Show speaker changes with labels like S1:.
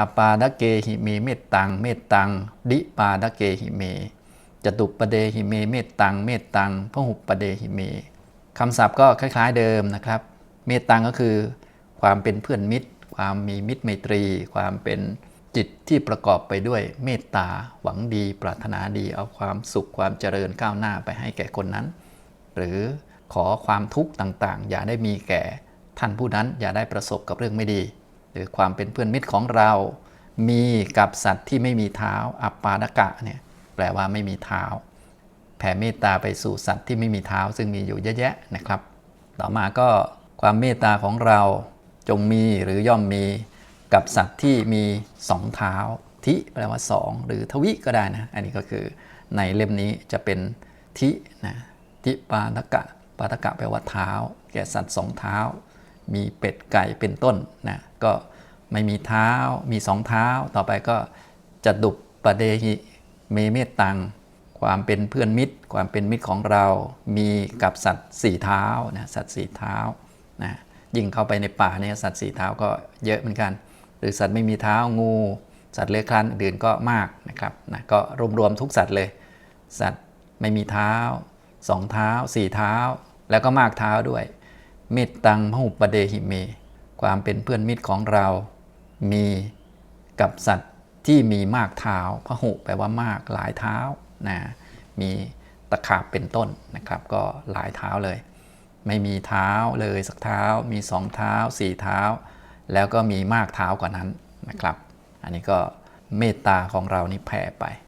S1: อปาดเกหิเมเมตตัง เมตตัง ดิปาดเกหิเม จตุปเดหิเม เมตตัง เมตตังพหุปปเดหิเมคำศัพท์ก็คล้าย ๆเดิมนะครับ เมตตังก็คือ ความเป็นเพื่อนมิตร ความมีมิตรไมตรี ความเป็นจิตที่ประกอบไปด้วยเมตตา หวังดี ปรารถนาดี เอาความสุขความเจริญก้าวหน้าไปให้แก่คนนั้น หรือขอความทุกข์ต่างๆ อย่าได้มีแก่ท่านผู้นั้น อย่าได้ประสบกับเรื่องไม่ดี หรือความเป็นเพื่อนมิตรของเรา มีกับสัตว์ที่ไม่มีเท้า อัปปาดกะเนี่ยแปลว่าไม่มีเท้า แผ่เมตตาไปสู่สัตว์ที่ไม่มีเท้า ซึ่งมีอยู่เยอะแยะนะครับ ต่อมาก็ความเมตตาของเราจงมีหรือย่อมมีกับสัตว์ที่มีสองเท้าทิแปลว่าสองหรือทวิก็ได้นะ อันนี้ก็คือในเล่มนี้จะเป็นทินะทิปาทกะปาทกะแปลว่าเท้า แก่สัตว์สองเท้า มีเป็ดไก่เป็นต้นนะ ก็ไม่มีเท้า มีสองเท้า ต่อไปก็จะดุปปะเดหิเมเมตตัง ความเป็นเพื่อนมิตร ความเป็นมิตรของเรา มีกับสัตว์สี่เท้านะสัตว์สี่เท้านะยิ่งเข้าไปในป่าเนี่ยสัตว์สี่เท้าก็เยอะเหมือนกัน หรือสัตว์ไม่มีเท้างูสัตว์เลื้อยคลานอื่นก็มากนะครับนะก็รวมๆทุกสัตว์เลย สัตว์ไม่มีเท้าสองเท้าสี่เท้า แล้วก็มากเท้าด้วย เมตตังพหุปเดหิเม ความเป็นเพื่อนมิตรของเรามีกับสัตว์ที่มีมากเท้าพหุแปลว่ามากหลายเท้านะมีตะขาบเป็นต้นนะครับ ก็หลายเท้าเลย ไม่มีเท้าเลยสักเท้า มีสองเท้าสี่เท้า แล้วก็มีมากเท้ากว่านั้นนะครับ อันนี้ก็เมตตาของเรานี่แผ่ไป